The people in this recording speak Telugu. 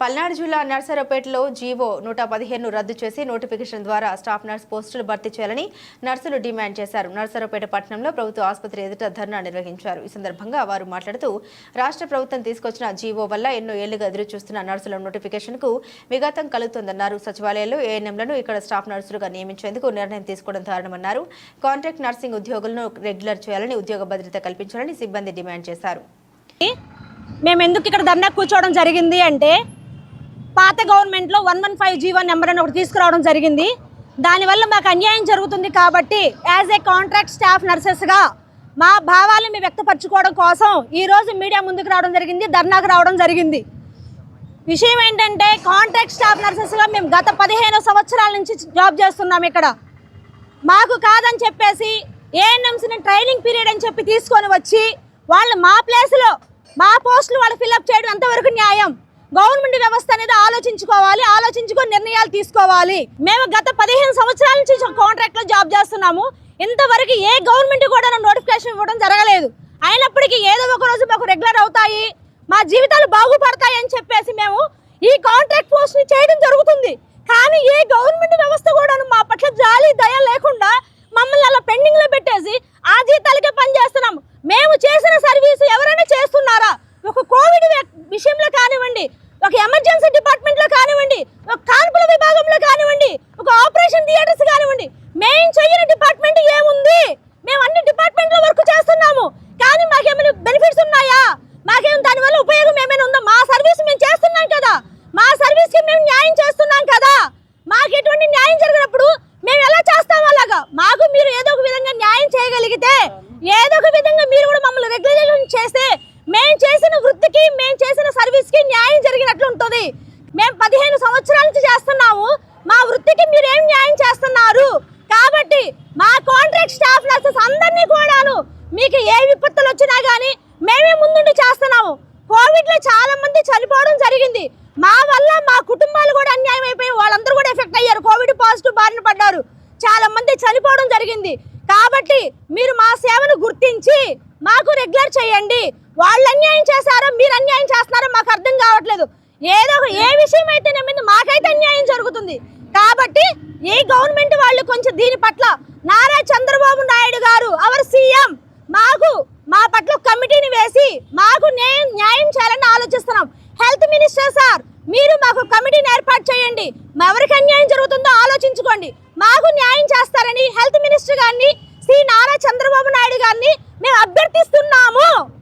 పల్నాడు జిల్లా నర్సరావుపేటలో జీవో నూట పదిహేను రద్దు చేసి నోటిఫికేషన్ ద్వారా స్టాఫ్ నర్స్ పోస్టులు భర్తీ చేయాలని నర్సులు డిమాండ్ చేశారు. నర్సరావుపేట పట్టణంలో ప్రభుత్వ ఆసుపత్రి ఎదుట ధర్నా నిర్వహించారు. ఈ సందర్భంగా వారు మాట్లాడుతూ రాష్ట్ర ప్రభుత్వం తీసుకొచ్చిన జీవో వల్ల ఎన్నో ఏళ్ళుగా ఎదురు చూస్తున్న నర్సుల నోటిఫికేషన్కు విఘాతం కలుగుతోందన్నారు. సచివాలయాల్లో ఏఎన్ఎంలను ఇక్కడ స్టాఫ్ నర్సులుగా నియమించేందుకు నిర్ణయం తీసుకోవడం దారుణమన్నారు. కాంట్రాక్ట్ నర్సింగ్ ఉద్యోగులను రెగ్యులర్ చేయాలని ఉద్యోగ భద్రత కల్పించాలని సిబ్బంది డిమాండ్ చేశారు. మేము ఎందుకు ఇక్కడ ధర్నా కూర్చోవడం జరిగింది అంటే పాత గవర్నమెంట్లో one one five GO number అని ఒకటి తీసుకురావడం జరిగింది. దానివల్ల మాకు అన్యాయం జరుగుతుంది కాబట్టి యాజ్ ఏ కాంట్రాక్ట్ స్టాఫ్ నర్సెస్గా మా భావాలు మేము వ్యక్తపరచుకోవడం కోసం ఈరోజు మీడియా ముందుకు రావడం జరిగింది ధర్నాకు రావడం జరిగింది. విషయం ఏంటంటే కాంట్రాక్ట్ స్టాఫ్ నర్సెస్గా మేము గత పదిహేను సంవత్సరాల నుంచి జాబ్ చేస్తున్నాం ఇక్కడ. మాకు కాదని చెప్పేసి ఏఎన్ఎంసీని ట్రైనింగ్ పీరియడ్ అని చెప్పి తీసుకొని వచ్చి వాళ్ళు మా ప్లేస్లో మా పోస్టులు వాళ్ళు ఫిల్అప్ చేయడం ఎంతవరకు న్యాయం? గవర్నమెంట్ వ్యవస్థ అనేది ఆలోచించుకోవాలి ఆలోచించుకొని నిర్ణయాలు తీసుకోవాలి. మేము గత పదిహేను సంవత్సరాల నుంచి కాంట్రాక్ట్లో జాబ్ చేస్తున్నాము. ఇంతవరకు ఏ గవర్నమెంట్ కూడా నోటిఫికేషన్ ఇవ్వడం జరగలేదు. అయినప్పటికీ ఏదో ఒక రోజు మాకు రెగ్యులర్ అవుతాయి మా జీవితాలు బాగుపడతాయి అని చెప్పేసి మేము ఈ కాంట్రాక్ట్ పోస్ట్ని చేయడం జరుగుతుంది. కానీ ఏ గవర్నమెంట్ వ్యవస్థ కూడా మా పట్ల జాలి దయ లేకుండా మమ్మల్ని అలా పెండింగ్లో పెట్టేసి ఆ జీతాలకే పని చేస్తున్నాం మేము చేసిన సర్వీస్ ఎవరైనా చేస్తున్నారా? ఒక కోవిడ్ విషయంలో కానివ్వండి ఒక ఎమర్జెన్సీ డిపార్ట్మెంట్ కాన్పుల విభాగంలో కానివ్వండి ఒక ఆపరేషన్ థియేటర్స్ కానివ్వండి మేము చేయని డిపార్ట్మెంట్ ఏముంది? మేము అన్ని డిపార్ట్మెంట్లో వర్క్ చేస్తున్నాము. కానీ మాకేమైనా బెనిఫిట్స్ ఉన్నాయా? మాకేం దానివల్ల ఉపయోగం ఏమైనా ఉందా? మా సర్వీస్ మేము చేస్తున్నాం కదా. మా సర్వీస్కి మేము న్యాయం చేస్తున్నాం కదా. మాకు ఎటువంటి న్యాయం జరిగినప్పుడు మేము ఎలా చేస్తాం అలాగా మాకు మీరు ఏదో ఒక విధంగా న్యాయం చేయగలిగితే ఏదో ఒక విధంగా మీరు కూడా మమ్మల్ని రెగ్యులేషన్ చేస్తే మేము చేసిన వృత్తికి మేము చేసిన సర్వీస్కి న్యాయం జరిగినట్లు ఉంటుంది మేము పదిహేను సంవత్సరాల నుంచి చేస్తున్నాము మా వృత్తికి మీరు ఏం న్యాయం చేస్తున్నారు? కాబట్టి మా కాంట్రాక్ట్ స్టాఫ్ నర్సెస్ అందరినీ కూడాను మీకు ఏ విపత్తులు వచ్చినా కానీ మేమే ముందుండి చేస్తున్నాము. కోవిడ్లో చాలా మంది చనిపోవడం జరిగింది. మా వల్ల మా కుటుంబాలు కూడా అన్యాయం అయిపోయి వాళ్ళందరూ కూడా ఎఫెక్ట్ అయ్యారు. కోవిడ్ పాజిటివ్ బారిన పడ్డారు. చాలా మంది చనిపోవడం జరిగింది. కాబట్టి మీరు మా సేవను గుర్తించి మాకు రెగ్యులర్ చేయండి. వాళ్ళు అన్యాయం చేశారో? మీరు అన్యాయం చేస్తున్నారో? మాకు అర్థం కావట్లేదు. ఏదో ఒక- ఏ విషయం అయితే మీద మాకైతే అన్యాయం జరుగుతుంది. కాబట్టి ఈ గవర్నమెంట్ వాళ్ళు కొంచెం దీని పట్ల నారా చంద్రబాబు నాయుడు గారు అవర్ సీఎం మాకు మా పట్ల కమిటీని వేసి మాకు న్యాయం న్యాయం చేయాలని ఆలోచిస్తున్నాం. హెల్త్ మినిస్టర్ సార్ మీరు మాకు కమిటీని ఏర్పాటు చేయండి. మా ఎవరికి అన్యాయం జరుగుతుందో ఆలోచించుకోండి. మాకు న్యాయం చేస్తారని హెల్త్ మినిస్టర్ గారిని శ్రీ నారా చంద్రబాబు నాయుడు గారిని మేము అభ్యర్థిస్తున్నాము.